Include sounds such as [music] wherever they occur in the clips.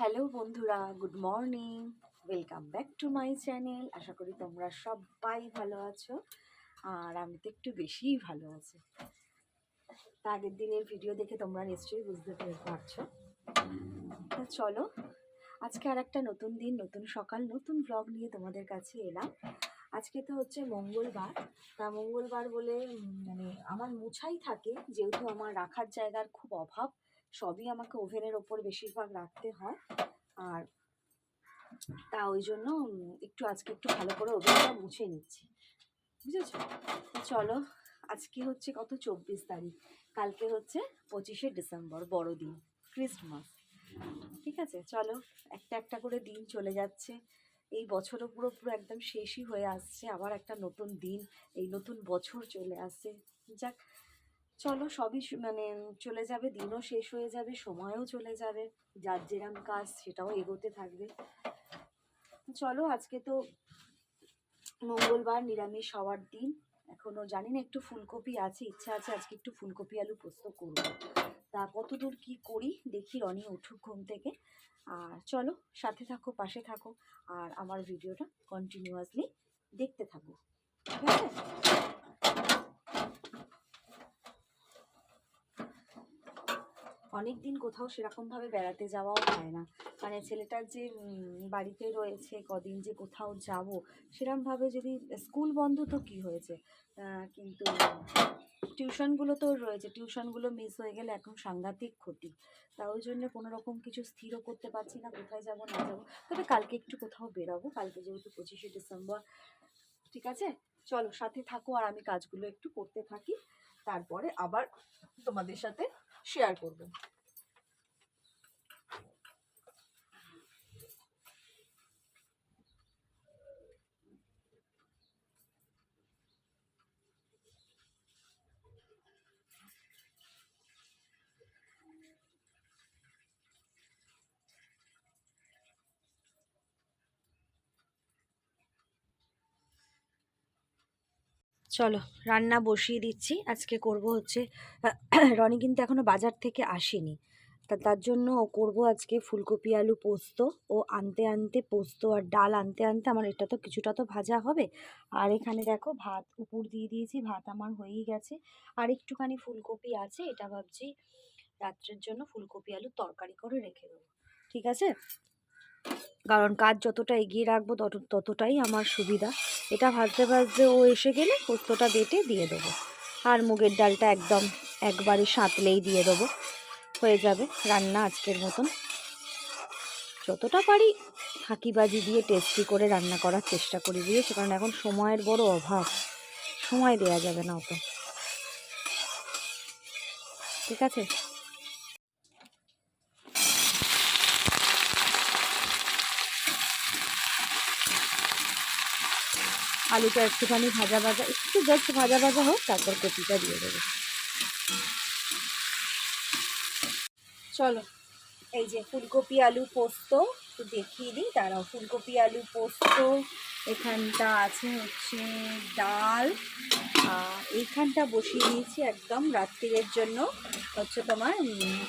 Hello বন্ধুরা, good morning. Welcome back to my channel আশা করি তোমরা সবাই ভালো আছো, আর আমি তো একটু বেশিই ভালো আছি। তা আগের দিনের ভিডিও দেখে তোমরা নিশ্চয়ই বুঝতে পেরে পারছ। তা চলো, আজকে আর একটা নতুন দিন, নতুন সকাল, নতুন ব্লগ নিয়ে তোমাদের কাছে এলাম। আজকে তো হচ্ছে মঙ্গলবার। তা মঙ্গলবার বলে মানে আমার মুছাই থাকে, যেহেতু আমার রাখার জায়গার খুব অভাব। সবই আমাকে ওভেনের ওপর বেশিরভাগ রাখতে হয়। আর তা ওই জন্য একটু আজকে একটু ভালো করে ওভেনটা মুছে নিচ্ছি। বুঝেছ? চলো, আজকে হচ্ছে কত? চব্বিশ তারিখ। কালকে হচ্ছে পঁচিশে ডিসেম্বর, বড়দিন, ক্রিসমাস। ঠিক আছে? চলো, একটা একটা করে দিন চলে যাচ্ছে। এই বছরও পুরো পুরো একদম শেষই হয়ে আসছে। আবার একটা নতুন দিন, এই নতুন বছর চলে আসছে। যাক চলো সবই মানে চলে যাবে, দিনও শেষ হয়ে যাবে, সময়ও চলে যাবে, যার যেরাম কাজ সেটাও এগোতে থাকবে। চলো আজকে তো মঙ্গলবার, নিরামিষ হওয়ার দিন। এখনও জানি না, একটু ফুলকপি আছে, ইচ্ছা আছে আজকে একটু ফুলকপি আলু পোস্ত করব। তা কতদূর কি করি, দেখি রনি উঠুক ঘুম থেকে। আর চলো সাথে থাকো, পাশে থাকো, আর আমার ভিডিওটা কন্টিনিউয়াসলি দেখতে থাকো। ঠিক আছে? অনেক দিন কোথাও সেরকমভাবে বেড়াতে যাওয়াও হয় না। মানে ছেলেটার যে বাড়িতে রয়েছে, কদিন যে কোথাও যাব, সেরকমভাবে যদি, স্কুল বন্ধ তো কী হয়েছে? কিন্তু টিউশনগুলো তো রয়েছে, টিউশনগুলো মিস হয়ে গেলে এখন সাংঘাতিক ক্ষতি। তা ওই জন্য কোনো রকম কিছু স্থিরও করতে পারছি না, কোথায় যাব, না যাব। তবে কালকে একটু কোথাও বেরাবো, কালকে যেহেতু পঁচিশে ডিসেম্বর। ঠিক আছে? চলো, সাথে থাকো আর আমি কাজগুলো একটু করতে থাকি। তারপরে আবার তোমাদের সাথে শেয়ার করব চলো রান্না বসিয়ে দিচ্ছি। আজকে করব হচ্ছে, রনি কিন্তু এখনও বাজার থেকে আসেনি। তা তার জন্য ও করব আজকে ফুলকপি, আলু পোস্ত। ও আনতে আনতে পোস্ত আর ডাল আনতে আনতে আমার এটা তো কিছুটা তো ভাজা হবে। আর এখানে দেখো ভাত, উপর দিয়ে দিয়েছি, ভাত আমার হয়েই গেছে। আর একটুখানি ফুলকপি আছে, এটা ভাবছি রাত্রের জন্য ফুলকপি, আলু তরকারি করে রেখে দেবো। ঠিক আছে? কারণ কাজ যতটা এগিয়ে রাখব তত, ততটাই আমার সুবিধা। এটা ভাজতে ভাজতে ও এসে গেলে পোস্তটা বেটে দিয়ে দেবো। আর মুগের ডালটা একদম একবারে সাঁতলেই দিয়ে দেবো। হয়ে যাবে রান্না আজকের মতন। যতটা পারি ফাঁকিবাজি দিয়ে টেস্টি করে রান্না করার চেষ্টা করি বুঝেছ? কারণ এখন সময়ের বড় অভাব। সময় দেওয়া যাবে না অত। ঠিক আছে? আলুটা একটুখানি ভাজা ভাজা, একটু জাস্ট ভাজা ভাজা হোক, তারপর কপিটা দিয়ে দেবে। চলো, এই যে ফুলকপি আলু পোস্ত দেখিয়ে দিই তারাও ফুলকপি আলু পোস্ত এখানটা আছে হচ্ছে ডাল। এইখানটা বসিয়ে দিয়েছি একদম রাত্রিরের জন্য হচ্ছে তোমার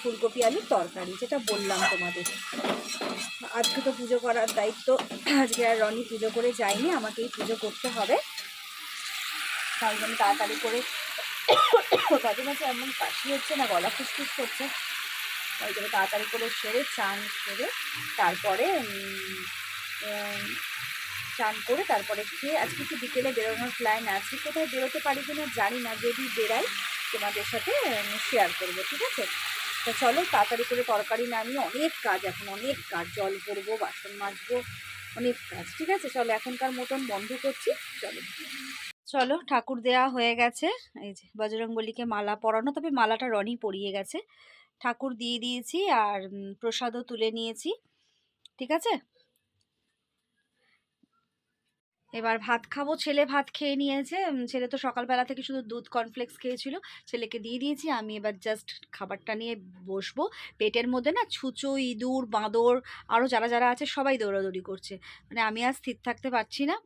ফুলকপি আলুর তরকারি, যেটা বললাম তোমাদের। আজকে তো পুজো করার দায়িত্ব, আজকে আর রনি পুজো করে যায়নি, আমাকেই পুজো করতে হবে। তাই জন্য তাড়াতাড়ি করে তাদের মাঝে এমন কাশি হচ্ছে না, গলা ফুসফুস করছে, তাই জন্য তাড়াতাড়ি করে সেরে, চান করে তারপরে চান করে তারপরে খেয়ে আজকে একটু বিকেলে বেরোনোর প্ল্যান আছে। কোথায় বেরোতে পারি কিনা জানি না, যদি বেরাই তোমাদের সাথে শেয়ার করব, ঠিক আছে? তো চলো তাড়াতাড়ি করে তরকারি নামিয়ে অনেক কাজ, এখন অনেক কাজ, জল ভরবো, বাসন মাজবো, অনেক কাজ, ঠিক আছে? চলো এখনকার মতন বন্ধ করছি, চলো। চলো, ঠাকুর দেয়া হয়ে গেছে, এই যে বজরংবলীকে মালা পরানো, তবে মালাটা রনি পরিয়ে গেছে। ঠাকুর দিয়ে দিয়েছি আর প্রসাদও তুলে নিয়েছি, ঠিক আছে? এবার ভাত খাব। ছেলে ভাত খেয়ে নিয়েছে। ছেলে তো সকালবেলা থেকে শুধু দুধ কর্নফ্লেক্স খেয়েছিল। ছেলেকে দিয়ে দিয়েছি। আমি এবার জাস্ট খাবারটা নিয়ে বসবো। পেটের মধ্যে না ছুঁচো, ইঁদুর, বাঁদর আরও যারা যারা আছে সবাই দৌড়াদৌড়ি করছে। মানে আমি আর স্থির থাকতে পারছি না।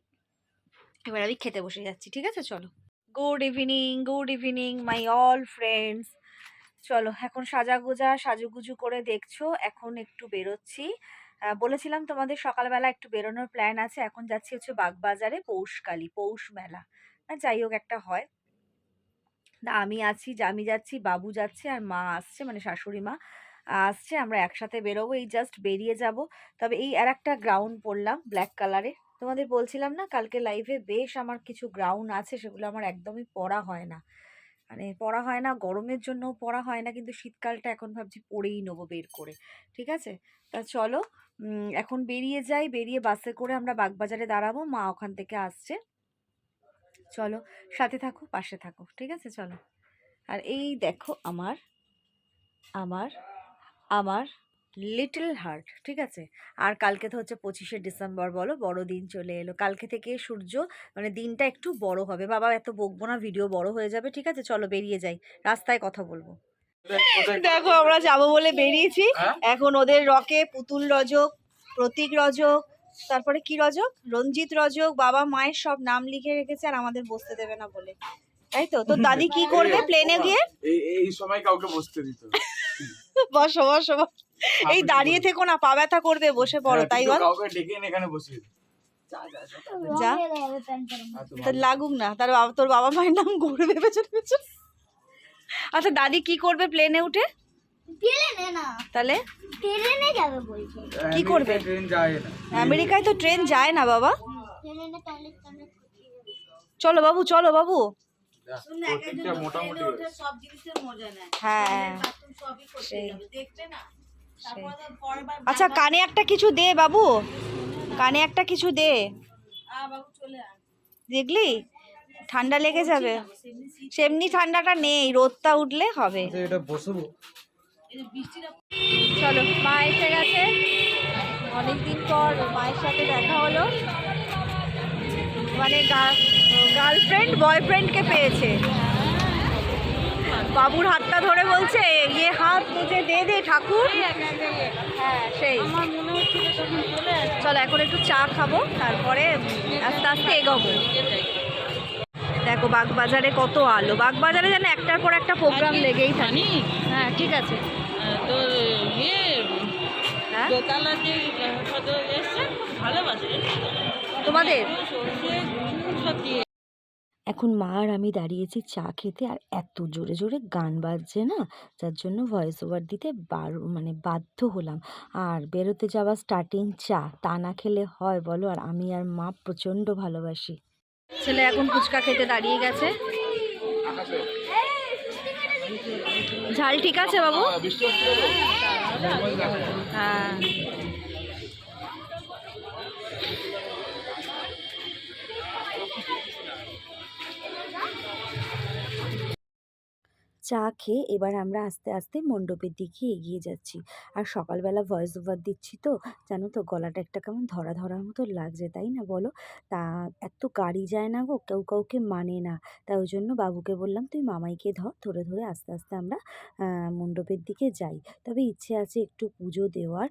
এবার আমি খেতে বসে যাচ্ছি। ঠিক আছে? চলো। Good evening good evening my all friends চলো, এখন সাজাগোজা, সাজুগুজু করে দেখছ। এখন একটু বেরোচ্ছি। বলেছিলাম তোমাদের সকালবেলা একটু বেরোনোর প্ল্যান আছে, এখন যাচ্ছি হচ্ছে বাগবাজারে পৌষকালী পৌষ মেলা। যাই হোক একটা হয়। না আমি আছি আমি যাচ্ছি, বাবু যাচ্ছে আর মা আসছে মানে শাশুড়ি মা আসছে, আমরা একসাথে বেরোবো, এই জাস্ট বেরিয়ে যাব। তবে এই আর একটা গ্রাউন্ড পরলাম ব্ল্যাক কালারে তোমাদের বলছিলাম না, কালকে লাইভে বেশ আমার কিছু গ্রাউন্ড আছে, সেগুলো আমার একদমই পরা হয় না। মানে পড়া হয় না, গরমের জন্য পড়া হয় না, কিন্তু শীতকালটা এখন ভাবছি পড়েই নেব বের করে, ঠিক আছে? তা চলো এখন বেরিয়ে যাই, বেরিয়ে বাসে করে আমরা বাগবাজারে দাঁড়াবো, মা ওখান থেকে আসছে। চলো, সাথে থাকো, পাশে থাকো, ঠিক আছে? চলো। আর এই দেখো আমার আমার আমার লিটল হার্ট ঠিক আছে? আর কালকে তো হচ্ছে পঁচিশে ডিসেম্বর বলো বড় দিন চলে এলো। কালকে থেকে সূর্য মানে দিনটা একটু বড় হবে। বাবা এত বকবো না ভিডিও বড় হয়ে যাবে ঠিক আছে? চলো বেরিয়ে যাই। রাস্তায় কথা বলব। দেখো আমরা যাব বলে বেরিয়েছি। হ্যাঁ? এখন ওদের রকে পুতুল রজক প্রতীক রজক তারপরে কি রজক? রঞ্জিত রজক বাবা মায়ের সব নাম লিখে রেখেছে আর আমাদের বসতে দেবে না বলে। তাই তো? তো দাদি কি [laughs] করবে প্লেনে গিয়ে? এই এই সময় কাউকে বসতে দিত [laughs] বসো বসো বসো। এই দাঁড়িয়ে থেকো না পা ব্যথা করবে বসে পড়ো হ্যাঁ, তাই বল। কাউকে ডেকে এখানে বসিয়ে যা এত তা লাগুক না তার বাবা তোর বাবা মায়ের নাম ঘুরবে পেছনে পেছনে আচ্ছা দাদি কি করবে প্লেনে উঠে? প্লেনে না। তাহলে? ট্রেনে যাবে বলছে। কি করবে? আমেরিকায় ট্রেন যায় না। আমেরিকায় তো ট্রেন যায় না বাবা। চলো বাবু চলো বাবু। মোটামুটি হ্যাঁ সেই। আচ্ছা কানে একটা কিছু দে বাবু। কানে একটা কিছু দে। দেখলি? ঠান্ডা লেগে যাবে। সেমনি ঠান্ডাটা নেই রোদটা উঠলে হবে। চলো মা এসে গেছে। অনেকদিন পর মায়ের সাথে দেখা হলো। মানে গার্লফ্রেন্ড বয়ফ্রেন্ডকে পেয়েছে। বাবুর হাতটা ধরে বলছে ইয়ে হাত মুঝে দে দে ঠাকুর। হ্যাঁ সেই। আমার মনে হচ্ছিল তখন চলে এখন একটু চা খাব তারপরে আস্তে আস্তে এগোবো। দেখো বাগবাজারে কত আলো। বাগবাজারে যেন একটার পর একটা প্রোগ্রাম লেগেই থাকে। হ্যাঁ ঠিক আছে। তো ইয়ে হ্যাঁ? দোতলা যে ভালোবাসে তোমাদের? এখন মা আর আমি দাঁড়িয়েছি চা খেতে আর এত জোরে জোরে গান বাজছে না? যার জন্য ভয়েস ওভার দিতে বার মানে বাধ্য হলাম। আর বেরোতে যাওয়া স্টার্টিং চা তা না খেলে হয় বলো? আর আমি আর মা প্রচণ্ড ভালোবাসি। ছেলে এখন ফুচকা খেতে দাঁড়িয়ে গেছে। ঝাল ঠিক আছে বাবু? হ্যাঁ। চা খেয়ে এবার আমরা আস্তে আস্তে মণ্ডপের দিকে এগিয়ে যাচ্ছি। আর সকালবেলা ভয়েস ওভার দিচ্ছি তো, জানো তো গলাটা একটা কেমন ধরা ধরার মতো লাগছে, তাই না বলো? তা এত গাড়ি যায় না গো, কেউ কাউকে মানে না। তাই ওই জন্য বাবুকে বললাম, তুই মামাইকে ধর, ধরে ধরে আস্তে আস্তে আমরা মণ্ডপের দিকে যাই। তবে ইচ্ছে আছে একটু পুজো দেওয়ার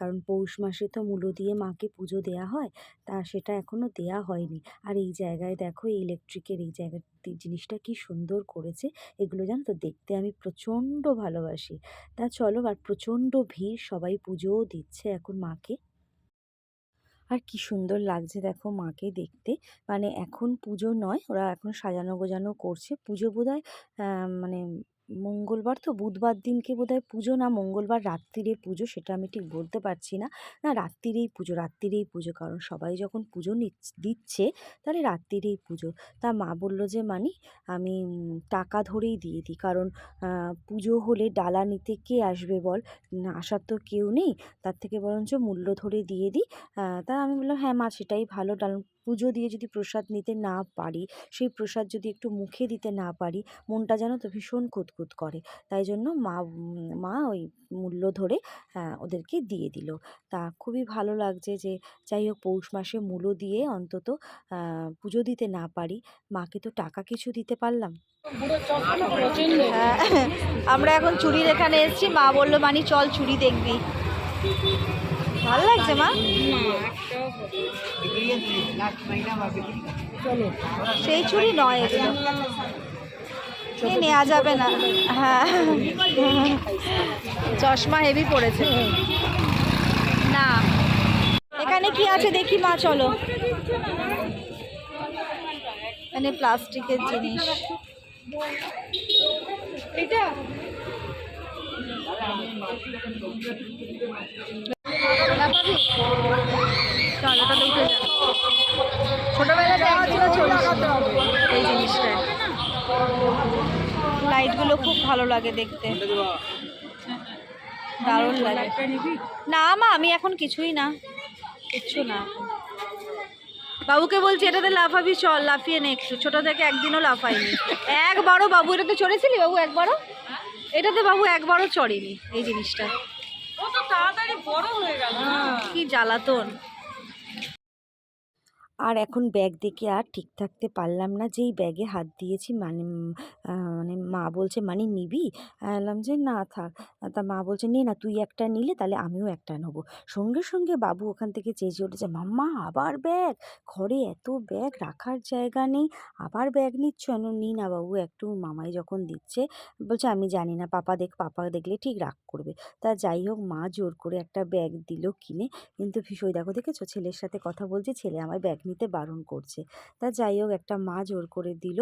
কারণ পৌষ মাসে তো মূলো দিয়ে মাকে পুজো দেওয়া হয়, তা সেটা এখনও দেয়া হয়নি। আর এই জায়গায় দেখো, এই ইলেকট্রিকের এই জায়গার জিনিসটা কি সুন্দর করেছে এগুলো জানো তো দেখতে আমি প্রচণ্ড ভালোবাসি। তা চলো আর প্রচণ্ড ভিড় সবাই পুজোও দিচ্ছে এখন মাকে। আর কি সুন্দর লাগছে দেখো মাকে দেখতে। মানে এখন পুজো নয় ওরা এখন সাজানো গোজানো করছে। পুজো আহ, মানে মঙ্গলবার তো বুধবার দিনকে বোধহয় পুজো, না মঙ্গলবার রাত্রিরে পুজো সেটা আমি ঠিক বলতে পারছি না। না, রাত্রিরেই পুজো রাত্রিরেই পুজো, কারণ সবাই যখন পুজো দিচ্ছে তাহলে রাত্রিরেই পুজো। তা মা বলল যে, মানি, আমি টাকা ধরেই দিয়ে দিই, কারণ পুজো হলে ডালা নিতে কে আসবে বল? আসার তো কেউ নেই। তার থেকে বরঞ্চ মূল্য ধরে দিয়ে দিই। তা আমি বললাম হ্যাঁ মা, সেটাই ভালো। ডাল পুজো দিয়ে যদি প্রসাদ নিতে না পারি সেই প্রসাদ যদি একটু মুখে দিতে না পারি মনটা যেন তো ভীষণ খুঁতখুত করে। তাই জন্য মা মা ওই মূল্য ধরে আহ, ওদেরকে দিয়ে দিল। তা খুবই ভালো লাগছে যে যাই হোক পৌষ মাসে মূল্য দিয়ে অন্তত পুজো দিতে না পারি মাকে তো টাকা কিছু দিতে পারলাম। হ্যাঁ আমরা এখন চুড়ির এখানে এসেছি মা বলল মানি চল চুড়ি দেখবি। ভালো লাগছে মা? সেই চুড়ি নয় এগুলো নেওয়া যাবে না। হ্যাঁ। চশমা হেভি পড়েছে। না। এখানে কি আছে দেখি মা চলো। এখানে প্লাস্টিকের জিনিস। এটা? লাইটগুলো খুব ভালো লাগে দেখতে। দারুণ লাগে। না মা, আমি এখন কিছুই না। কিচ্ছু না। বাবুকে বলছি, এটাতে লাফাবি, চল, লাফিয়ে নে একটু। ছোট থেকে একদিনও লাফাইনি একবারও বাবু, এটাতে চড়েছিলি বাবু একবারও? এটাতে বাবু একবারও চড়েনি, এই জিনিসটা ও তো তাড়াতাড়ি বড় হয়ে গেল কি জ্বালাতন। আর এখন ব্যাগ দেখে আর ঠিক থাকতে পারলাম না। যেই ব্যাগে হাত দিয়েছি মানে মানে মা বলছে মানে নিবি? বললাম যে না থাক। তা মা বলছে নে না তুই একটা নিলে তাহলে আমিও একটা নেব। সঙ্গে সঙ্গে বাবু ওখান থেকে চেঁচিয়ে উঠেছে মাম্মা আবার ব্যাগ ঘরে এত ব্যাগ রাখার জায়গা নেই আবার ব্যাগ নিচ্ছ? বললাম, নি না বাবু একটু মামাই যখন দিচ্ছে বলছে আমি জানি না পাপা দেখ পাপা দেখলে ঠিক রাগ করবে। তা যাই হোক মা জোর করে একটা ব্যাগ দিল কিনে। কিন্তু ভীষণ দেখো দেখেছ? ছেলের সাথে কথা বলছে ছেলে আমায় ব্যাগ নিতে বারণ করছে। তা যাই হোক, একটা মা জোর করে দিল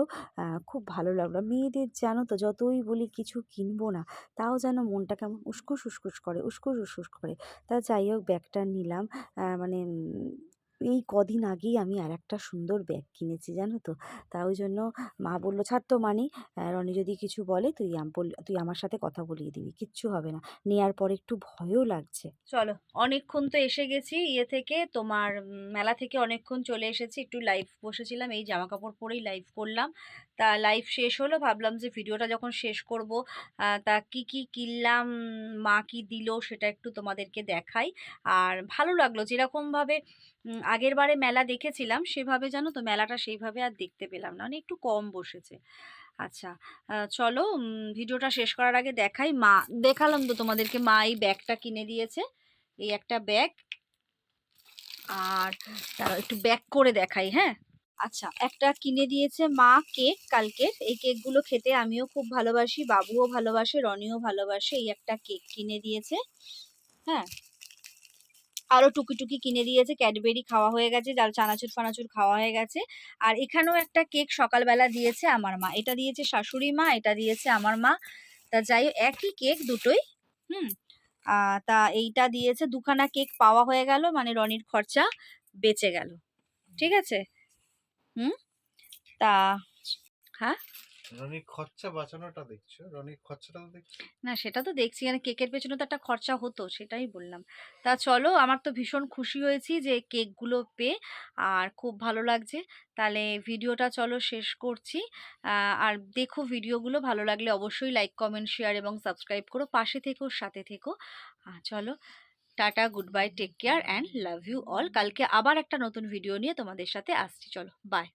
খুব ভালো লাগল। মেয়েদের জানো তো, যতই বলি কিছু কিনবো না, তাও যেন মনটা কেমন উস্কুস উস্কুস করে, উস্কুস উস্কুস করে। তা যাই হোক, ব্যাগটা নিলাম মানে এই কদিন আগেই আমি আর একটা সুন্দর ব্যাগ কিনেছি, জানো তো। তা ওই জন্য মা বলল, ছাড় তো মানি। রনি যদি কিছু বলে, তুই তুই আমার সাথে কথা বলিয়ে দিবি, কিচ্ছু হবে না। নেয়ার পর একটু ভয়ও লাগছে। চলো, অনেকক্ষণ তো এসে গেছি ইয়ে থেকে, তোমার মেলা থেকে অনেকক্ষণ চলে এসেছি, একটু লাইভ বসেছিলাম, এই জামা কাপড় পরেই লাইভ করলাম। তা লাইভ শেষ হলো, ভাবলাম যে ভিডিওটা যখন শেষ করব তা কি কি কিনলাম, মা কি দিল সেটা একটু তোমাদেরকে দেখাই। আর ভালো লাগল যেরকমভাবে আগের বারে মেলা দেখেছিলাম, সেভাবে জানো তো মেলাটা সেইভাবে আর দেখতে পেলাম না মানে একটু কম বসেছে। আচ্ছা চলো ভিডিওটা শেষ করার আগে দেখাই মা, দেখালাম তো তোমাদেরকে মা এই ব্যাগটা কিনে দিয়েছে, এই একটা ব্যাগ আর একটু ব্যাক করে দেখাই হ্যাঁ? আচ্ছা একটা কিনে দিয়েছে মা কেক কালকের এই কেকগুলো খেতে আমিও খুব ভালোবাসি, বাবুও ভালোবাসে, রনিও ভালোবাসে। এই একটা কেক কিনে দিয়েছে। হ্যাঁ। আরও টুকি টুকি কিনে দিয়েছে। ক্যাডবেরি খাওয়া হয়ে গেছে, যার চানাচুর ফানাচুর খাওয়া হয়ে গেছে। আর এখানেও একটা কেক সকালবেলা দিয়েছে আমার মা। এটা দিয়েছে শাশুড়ি মা, এটা দিয়েছে আমার মা। তা যাই একই কেক দুটোই। হুম। তা এইটা দিয়েছে, দুখানা কেক পাওয়া হয়ে গেল মানে রনির খরচা বেঁচে গেল। ঠিক আছে? হুম? তা হ্যাঁ? রনির খরচা বাঁচানোটা দেখছ? রনির খরচাটা তো দেখছ? না সেটা তো দেখছি। মানে কেকের পেছনে তো একটা খরচা হতো সেটাই বললাম। তা চলো আমার তো ভীষণ খুশি হয়েছি যে কেকগুলো পেয়ে আর খুব ভালো লাগছে। তাহলে ভিডিওটা চলো শেষ করছি। আর দেখো ভিডিওগুলো ভালো লাগলে অবশ্যই লাইক কমেন্ট শেয়ার এবং সাবস্ক্রাইব করো। পাশে থেকো সাথে থেকো। চলো। Tata good bye take care and love you all. কালকে আবার একটা নতুন ভিডিও নিয়ে তোমাদের সাথে আসছি। চলো, বাই।